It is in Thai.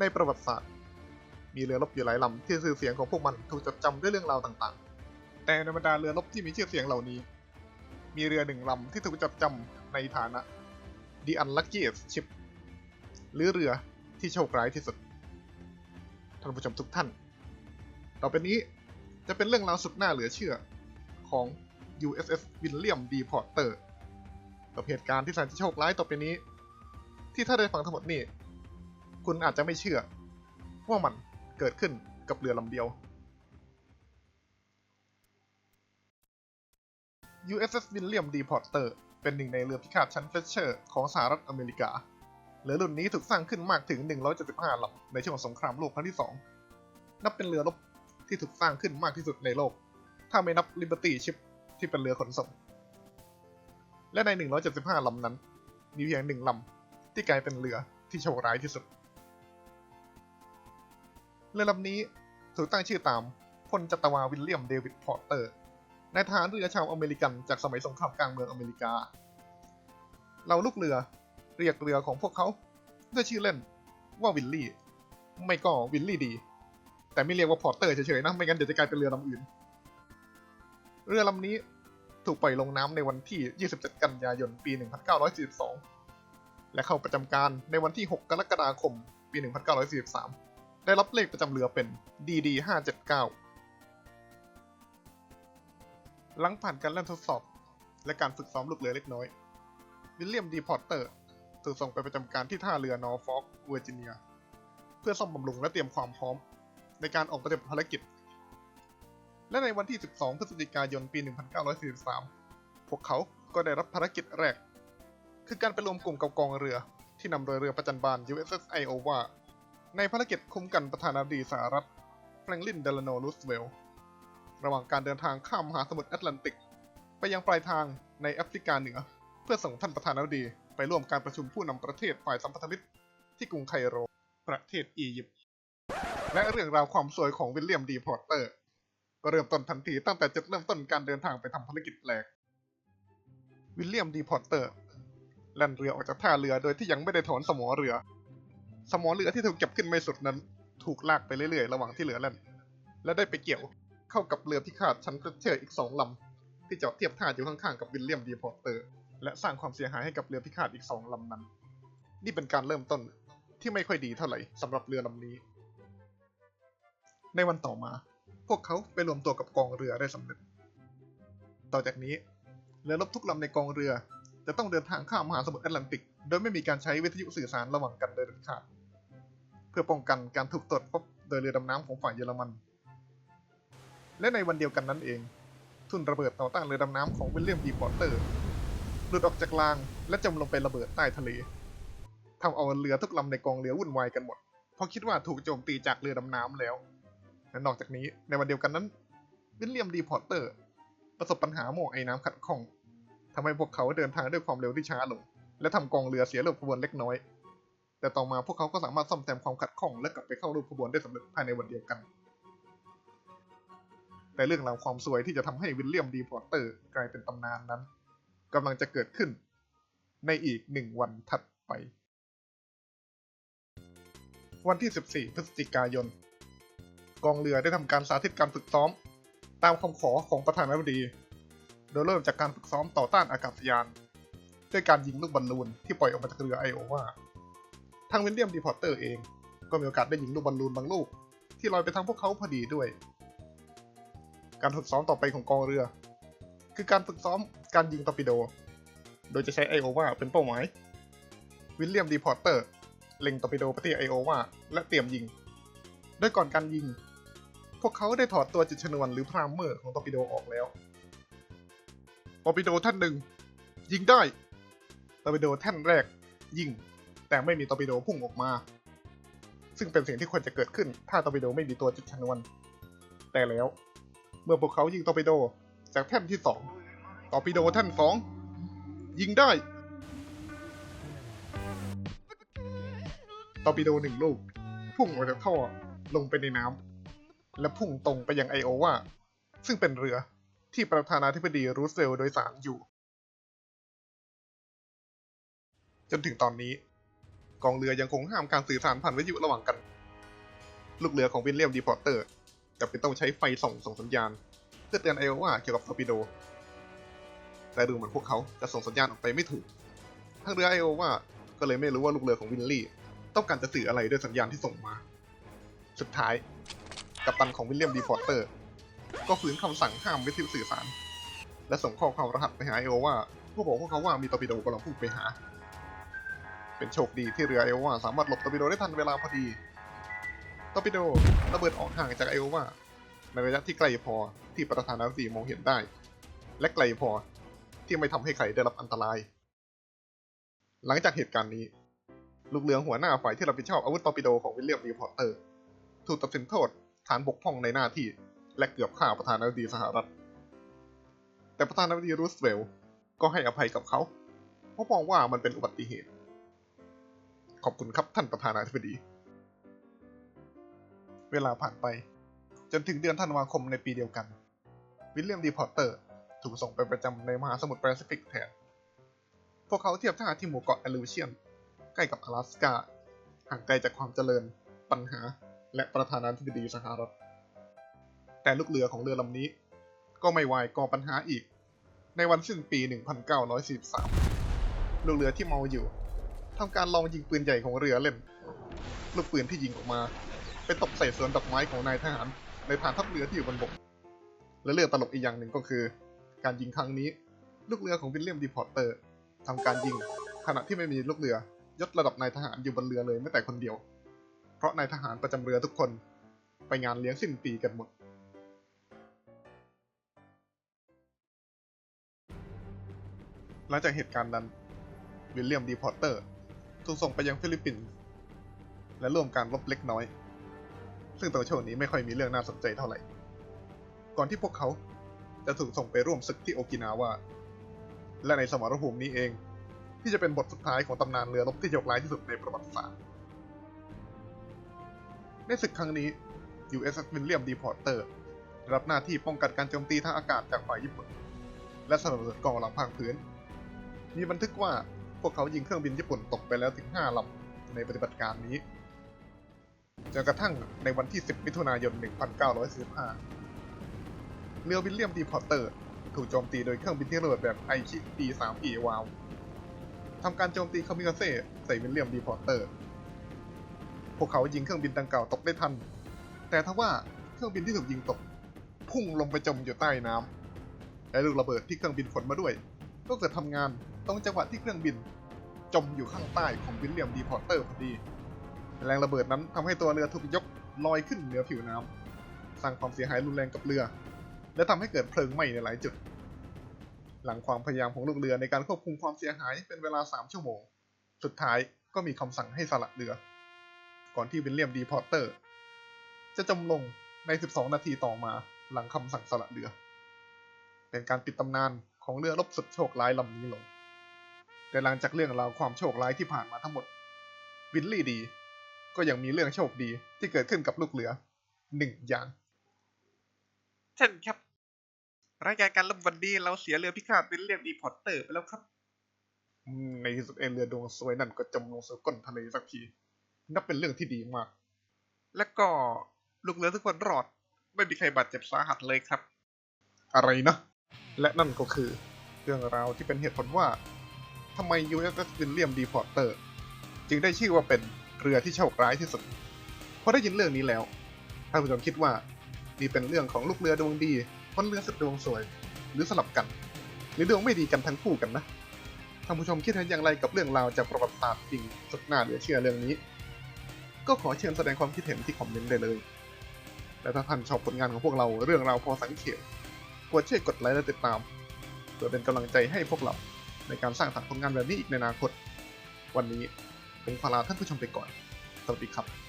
ในประวัติศาสตร์ มีเรือรบอยู่หลายลำที่ชื่อเสียงของพวกมันถูกจดจำด้วยเรื่องราวต่างๆ แต่ในบรรดาเรือรบที่มีชื่อเสียงเหล่านี้ มีเรือหนึ่งลำที่ถูกจดจำในฐานะ The Unluckiest Ship หรือเรือที่โชคร้ายที่สุด ท่านผู้ชมทุกท่าน ต่อไปนี้จะเป็นเรื่องราวสุดน่าเหลือเชื่อของ USS William D. Porter กับเหตุการณ์ที่แสนจะโชคร้ายต่อไปนี้ ที่ถ้าได้ฟังทั้งหมดนี่ คุณอาจจะไม่เชื่อ ว่ามันเกิดขึ้นกับเรือลำเดียว USS William D. Porter เป็นหนึ่งในเรือพิฆาตชั้นเฟชเชอร์ของสหรัฐอเมริกา เรือรุ่นนี้ถูกสร้างขึ้นมากถึง 175ลำในช่วงสงครามโลกครั้งที่ 2 นับเป็นเรือรบที่ถูกสร้างขึ้นมากที่สุดในโลก ถ้าไม่นับ Liberty Ship ที่เป็นเรือขนส่ง และใน 175ลำนั้น มีเพียงหนึ่งลำที่กลายเป็นเรือที่โชคร้ายที่สุด เรือลำนี้ถูกตั้งชื่อตามพลจัตวาวิลเลียมเดวิดพอร์เตอร์นายทหารเรือชาวอเมริกันจากสมัยสงครามกลางเมืองอเมริกา เราลูกเรือเรียกเรือของพวกเขาด้วยชื่อเล่นว่าวิลลี่ ไม่ก็วิลลี่ดี แต่ไม่เรียกว่าพอร์เตอร์เฉยๆนะ ไม่งั้นเดี๋ยวจะกลายเป็นเรือลำอื่น เรือลำนี้ถูกปล่อยลงน้ำในวันที่ 27 กันยายน ปี 1942 และเข้าประจำการในวันที่ 6 กรกฎาคม ปี 1943 ได้รับเลขประจำเรือเป็น DD 579 หลังผ่านการเล่นทดสอบ และการฝึกซ้อมลูกเรือเล็กน้อย วิลเลียมดีพอร์เตอร์ถูกส่งไปประจำการที่ท่าเรือนอร์ฟอกเวอร์จิเนีย เพื่อซ่อมบำรุงและเตรียมความพร้อม ในการออกปฏิบัติภารกิจ และในวันที่ 12 พฤศจิกายน ปี 1943 พวกเขาก็ได้รับภารกิจแรก คือการไปรวมกลุ่มกับกองเรือที่นำโดยเรือประจันบาน USS Iowa ในภารกิจคุ้มกันประธานาธิบดีสหรัฐแฟรงลินเดลโนรูสเวลต์ระหว่างการเดินทางข้ามมหาสมุทรแอตแลนติก ไปยังปลายทางในแอฟริกาเหนือ เพื่อส่งท่านประธานาธิบดีไปร่วมการประชุมผู้นำประเทศฝ่ายสัมพันธมิตรที่กรุงไคโร ประเทศอียิปต์และเรื่องราวความสวยของวิลเลียมดีพอร์เตอร์ ก็เริ่มต้นทันทีตั้งแต่จุดเริ่มต้นการเดินทางไปทำภารกิจแรกวิลเลียมดีพอร์เตอร์แล่นเรือออกจากท่าเรือโดยที่ยังไม่ได้ถอนสมอเรือ สมอเรือที่ถูกเก็บขึ้นไม่สุดนั้น ถูกลากไปเรื่อยๆ ระหว่างที่เรือแล่น และได้ไปเกี่ยวเข้ากับเรือพิฆาตชั้นเชอร์อีกสองลำ ที่จอดเทียบท่าอยู่ข้างๆกับวิลเลียมดีพอร์เตอร์ และสร้างความเสียหายให้กับเรือพิฆาตอีกสองลำนั้น นี่เป็นการเริ่มต้นที่ไม่ค่อยดีเท่าไหร่สำหรับเรือลำนี้ ในวันต่อมา พวกเขาไปรวมตัวกับกองเรือได้สำเร็จ ต่อจากนี้เรือรบทุกลำในกองเรือจะต้องเดินทางข้ามมหาสมุทรแอตแลนติก โดยไม่มีการใช้วิทยุสื่อสารระหว่างกันโดยเด็ดขาด พื่อป้องกันการถูกตรวจพบโดยเรือดำน้ำของฝ่ายเยอรมัน และในวันเดียวกันนั้นเอง ทุ่นระเบิดต่อต้านเรือดำน้ำของวิลเลียมดีพอร์เตอร์หลุดออกจากรางและจมลงไประเบิดใต้ทะเลทำเอาเรือทุกลำในกองเรือวุ่นวายกันหมด เพราะคิดว่าถูกโจมตีจากเรือดำน้ำแล้วและนอกจากนี้ในวันเดียวกันนั้นวิลเลียมดีพอร์เตอร์ ประสบปัญหาหมอกไอ้น้ำขัดข้องทำให้พวกเขาเดินทางด้วยความเร็วที่ช้าลง และทำกองเรือเสียรูปขบวนเล็กน้อย แต่ต่อมาพวกเขาก็สามารถซ่อมแซมความขัดข้องและกลับไปเข้ารูปขบวนได้สำเร็จภายในวันเดียวกัน แต่เรื่องราวความสวยที่จะทำให้วิลเลียมดีพอร์เตอร์กลายเป็นตำนานนั้นกำลังจะเกิดขึ้น ในอีกหนึ่งวันถัดไป วันที่ 14 พฤศจิกายน กองเรือได้ทำการสาธิตการฝึกซ้อม ตามคำขอของประธานาธิบดี โดยเริ่มจากการฝึกซ้อมต่อต้านอากาศยาน ด้วยการยิงลูกบอลลูนที่ปล่อยออกมาจากเรือไอโอวา ทางวิลเลียมดีพอร์เตอร์เอง ก็มีโอกาสได้ยิงลูกบอลลูนบางลูก ที่ลอยไปทางพวกเขาพอดีด้วย การฝึกซ้อมต่อไปของกองเรือ คือการฝึกซ้อมการยิงตอร์ปิโด โดยจะใช้ไอโอวาเป็นเป้าหมาย วิลเลียมดีพอร์เตอร์เล็งตอร์ปิโดไปที่ไอโอวาและเตรียมยิง โดยก่อนการยิง พวกเขาได้ถอดตัวจุดชนวนหรือพรามเมอร์ของตอร์ปิโดออกแล้วตอร์ปิโดท่านหนึ่งยิงได้ตอร์ปิโดแท่นแรกยิง แต่ไม่มีตอร์ปิโดพุ่งออกมา ซึ่งเป็นสิ่งที่ควรจะเกิดขึ้นถ้าตอร์ปิโดไม่มีตัวจุดชนวน แต่แล้ว เมื่อพวกเขายิงตอร์ปิโดจากแท่นที่สองตอร์ปิโดแท่นสองยิงได้ตอร์ปิโดหนึ่งลูก พุ่งออกจากท่อลงไปในน้ำและพุ่งตรงไปยังไอโอวาซึ่งเป็นเรือที่ประธานาธิบดีรูสเวลโดยสารอยู่ จนถึงตอนนี้ กองเรือยังคงห้ามการสื่อสารผ่านวิทยุระหว่างกัน ลูกเรือของวิลเลียมดีพอร์เตอร์จะเป็นต้องใช้ไฟส่องส่งสัญญาณ เพื่อเตือนไอโอวาเกี่ยวกับทอร์ปิโด แต่ดูเหมือนพวกเขาจะส่งสัญญาณออกไปไม่ถูกทางเรือไอโอวาก็เลยไม่รู้ว่าลูกเรือของวินลี่ ต้องการจะสื่ออะไรด้วยสัญญาณที่ส่งมา สุดท้าย กัปตันของวิลเลียมดีพอร์เตอร์ ก็ฝืนคำสั่งห้ามวิทยุสื่อสาร และส่งข้อความรหัสไปหาไอโอวาเพื่อบอกพวกเขาว่ามีตอร์ปิโดกำลังพุ่งไปหา เป็นโชคดีที่เรือไอโอวาสามารถหลบตอร์ปิโดได้ทันเวลาพอดีตอร์ปิโดระเบิดออกห่างจากไอโอวาในระยะที่ไกลพอที่ประธานาธิบดีมองเห็นได้ และไกลพอที่ไม่ทำให้ใครได้รับอันตราย หลังจากเหตุการณ์นี้ ลูกเรือหัวหน้าฝ่ายที่รับผิดชอบอาวุธตอร์ปิโดของวิลเลียมดีพอร์เตอร์ ถูกตัดสินโทษฐานบกพร่องในหน้าที่ และเกือบฆ่าประธานาธิบดีสหรัฐ แต่ประธานาธิบดีรูสเวลก็ให้อภัยกับเขาเพราะมองว่ามันเป็นอุบัติเหตุ ขอบคุณครับท่านประธานาธิบดี เวลาผ่านไป จนถึงเดือนธันวาคมในปีเดียวกัน วิลเลียมดีพอร์เตอร์ ถูกส่งไปประจำในมหาสมุทรแปซิฟิกแทน พวกเขาเทียบท่าที่หมู่เกาะแอลูเชียน ใกล้กับ阿拉สกา ห่างไกลจากความเจริญ ปัญหา และประธานาธิบดีสหรัฐ แต่ลูกเรือของเรือลำนี้ ก็ไม่วายก่อปัญหาอีก ในวันสิ้นปี 1943 ลูกเรือที่เมาอยู่ ทำการลองยิงปืนใหญ่ของเรือเล่น ลูกปืนที่ยิงออกมา ไปตกใส่สวนดอกไม้ของนายทหารในฐานทัพเรือที่อยู่บนบก และเรื่องตลกอีกอย่างหนึ่งก็คือ การยิงครั้งนี้ ลูกเรือของวิลเลียมดีพอร์เตอร์ทำการยิง ขณะที่ไม่มีลูกเรือยศระดับนายทหารอยู่บนเรือเลยแม้แต่คนเดียว เพราะนายทหารประจำเรือทุกคน ไปงานเลี้ยงสิ้นปีกันหมดหลังจากเหตุการณ์นั้นวิลเลียมดีพอร์เตอร์ ถูกส่งไปยังฟิลิปปินส์และร่วมการรบเล็กน้อย ซึ่งตัวโชว์นี้ไม่ค่อยมีเรื่องน่าสนใจเท่าไหร่ ก่อนที่พวกเขาจะถูกส่งไปร่วมศึกที่โอกินาวาและในสมรภูมินี้เอง ที่จะเป็นบทสุดท้ายของตำนานเรือรบที่โชคร้ายที่สุดในประวัติศาสตร์ในศึกครั้งนี้ USS William D. Porter รับหน้าที่ป้องกันการโจมตีทางอากาศจากฝ่ายญี่ปุ่น และสนับสนุนกองกำลังภาคพื้น มีบันทึกว่า พวกเขายิงเครื่องบินญี่ปุ่นตกไปแล้วถึง5ลำในปฏิบัติการนี้ จนกระทั่งในวันที่ 10 มิถุนายน 1945 เรือวิลเลียมดีพอร์เตอร์ ถูกโจมตีโดยเครื่องบินที่ระเบิดแบบไอคิ D3E วาวทำการโจมตีคามิกาเซ่ใส่วิลเลียมดีพอร์เตอร์ พวกเขายิงเครื่องบินดังกล่าวตกได้ทัน แต่ทว่าเครื่องบินที่ถูกยิงตก พุ่งลงไปจมอยู่ใต้น้ำและลูกระเบิดที่เครื่องบินขนมาด้วยก็เกิดทำงาน ตรงจังหวะที่เครื่องบิน จมอยู่ข้างใต้ของวิลเลียมดีพอร์เตอร์พอดี แรงระเบิดนั้นทำให้ตัวเรือถูกยกลอยขึ้นเหนือผิวน้ำสร้างความเสียหายรุนแรงกับเรือ และทำให้เกิดเพลิงไหม้ในหลายจุด หลังความพยายามของลูกเรือในการควบคุมความเสียหายเป็นเวลา 3 ชั่วโมง สุดท้ายก็มีคำสั่งให้สละเรือ ก่อนที่วิลเลียมดีพอร์เตอร์ จะจมลงใน 12 นาทีต่อมาหลังคำสั่งสละเรือ เป็นการปิดตำนานของเรือรบสุดโชคร้ายลำนี้ลง แต่หลังจากเรื่องราวความโชคร้ายที่ผ่านมาทั้งหมด วินลี่ดี ก็ยังมีเรื่องโชคดีที่เกิดขึ้นกับลูกเรือหนึ่งอย่างเช่นครับ รายการการลบวันนี้เราเสียเรือพิฆาตวิลเลียมดีพอร์เตอร์ไปแล้วครับอืมในที่สุดเอเรือดวงสวยนั่นก็จมลงสู่ก้นทะเลสักที นับเป็นเรื่องที่ดีมาก และก็ลูกเรือทุกคนรอด ไม่มีใครบาดเจ็บสาหัสเลยครับ อะไรนะ และนั่นก็คือเรื่องราวที่เป็นเหตุผลว่า ทำไม USS William D. Porter จึงได้ชื่อว่าเป็นเรือที่โชคร้ายที่สุดพอได้ยินเรื่องนี้แล้วท่านผู้ชมคิดว่านี่เป็นเรื่องของลูกเรือดวงดีคนเรือสุดดวงสวย หรือสลับกัน หรือดวงไม่ดีกันทั้งคู่กันนะท่านผู้ชมคิดเห็นอย่างไรกับเรื่องราวจากประวัติศาสตร์จริงสุดน่าเหลือเชื่อเรื่องนี้ ก็ขอเชิญแสดงความคิดเห็นที่คอมเมนต์ได้เลย และถ้าท่านชอบผลงานของพวกเราเรื่องราวพอสังเขตกดช่วยกดไลค์และติดตามเพื่อเป็นกำลังใจให้พวกเรา ในการสร้างสรรค์ผลงานแบบนี้อีกในอนาคต วันนี้ผมขอลาท่านผู้ชมไปก่อน สวัสดีครับ